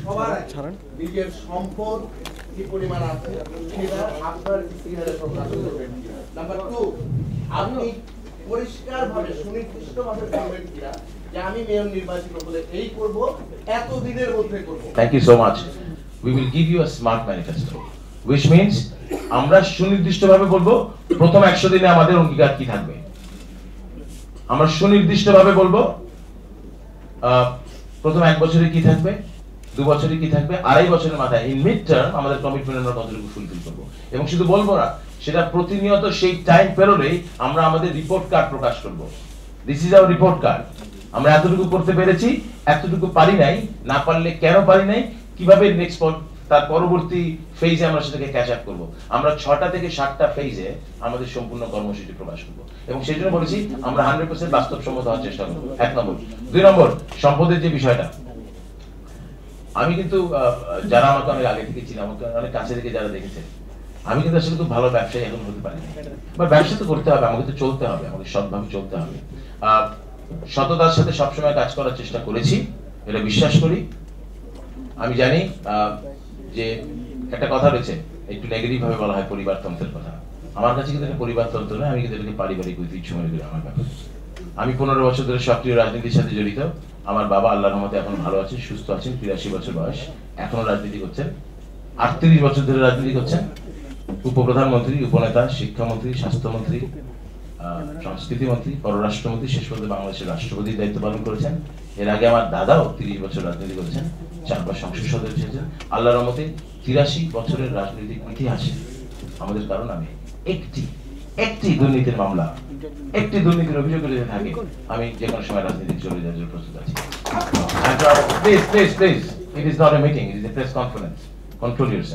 সবার আগে নিজের সম্পদ কি পরিমাণ আছে সেটা আপনার ইতিহারে প্রকাশ করবেন নাম্বার টু আপনি পরিষ্কারভাবে সুনির্দিষ্টভাবে বলবেন কিনা যে আমি মেয়র নির্বাচিত হলে এই করব এত দিনের মধ্যে করব। Thank you so much we will give you a smart manifesto which means আমরা সুনির্দিষ্টভাবে বলব প্রথম একশো দিনে আমাদের অঙ্গীকার কি থাকবে? আমরা সুনির্দিষ্টভাবে বলব আহ, প্রথম এক বছরে কি থাকবে? দু বছরে কি থাকবে? আড়াই বছরের মাথায়। ইন মিড টার্ম আমাদের কমিটমেন্ট আমরা কতটুকু ফুলফিল করব? এবং শুধু বলব না, সেটা প্রতিনিয়ত সেই টাইম পেরোলেই আমরা আমাদের রিপোর্ট কার্ড প্রকাশ করব। This is our report card আমরা এতটুকু করতে পেরেছি, এতটুকু পারি নাই, না পারলে কেন পারি নাই, কীভাবে নেক্সট তার পরবর্তী ফেজে আমরা সেটাকে ক্যাচ আপ করব। আমরা ছটা থেকে সাতটা ফেজে আমাদের সম্পূর্ণ কর্মসূচি প্রকাশ করব। এবং সেই জন্য বলেছি, আমরা হান্ড্রেড পার্সেন্ট বাস্তবসম্মত হওয়ার চেষ্টা করব। এক নম্বর। দুই নম্বর, সম্পদের যে বিষয়টা। আমি কিন্তু যারা আমাকে অনেক আগে থেকে চিনি, আমাকে অনেক কাছে থেকে যারা দেখেছে, আমি কিন্তু আসলে খুব ভালো ব্যবসায়ী এখন হতে পারি বা ব্যবসা তো করতে হবে, আমাকে তো চলতে হবে, আমাকে সৎভাবে চলতে হবে। সততার সাথে সবসময় কাজ করার চেষ্টা করেছি, এটা বিশ্বাস করি। আমি জানি যে একটা কথা রয়েছে, একটু নেগেটিভ ভাবে বলা হয় পরিবারতন্ত্রের কথা। আমার কাছে কিন্তু এটা পরিবারতন্ত্র নয়, আমি কিন্তু এটাকে পারিবারিক ঐতিহ্য মনে করি আমার ব্যাপারে। আমি পনেরো বছর ধরে সক্রিয় রাজনীতির সাথে জড়িত। আমার বাবা আল্লাহর রহমতে এখন ভালো আছেন, সুস্থ আছেন, তিরাশি বছর বয়স, এখনও রাজনীতি করছেন। আটত্রিশ বছর ধরে রাজনীতি করছেন। উপপ্রধানমন্ত্রী, উপনেতা, শিক্ষামন্ত্রী, স্বাস্থ্যমন্ত্রী সংস্কৃতি মন্ত্রী পররাষ্ট্রমন্ত্রী, শেষ পর্যন্ত বাংলাদেশের রাষ্ট্রপতির দায়িত্ব পালন করেছেন। এর আগে আমার দাদাও তিরিশ বছর রাজনীতি করেছেন চারবার সংসদ সদস্য ছিলেন আল্লাহ রহমতে তিরাশি বছরের রাজনৈতিক ইতিহাসে, আমাদের কারণ আমি একটি একটি দুর্নীতির মামলা, একটি দুর্নীতির অভিযোগ যদি থাকে, আমি যে কোনো সময় রাজনীতি চলে যাওয়ার জন্য প্রস্তুত আছি। Please please please it is not a meeting it is a press conference control your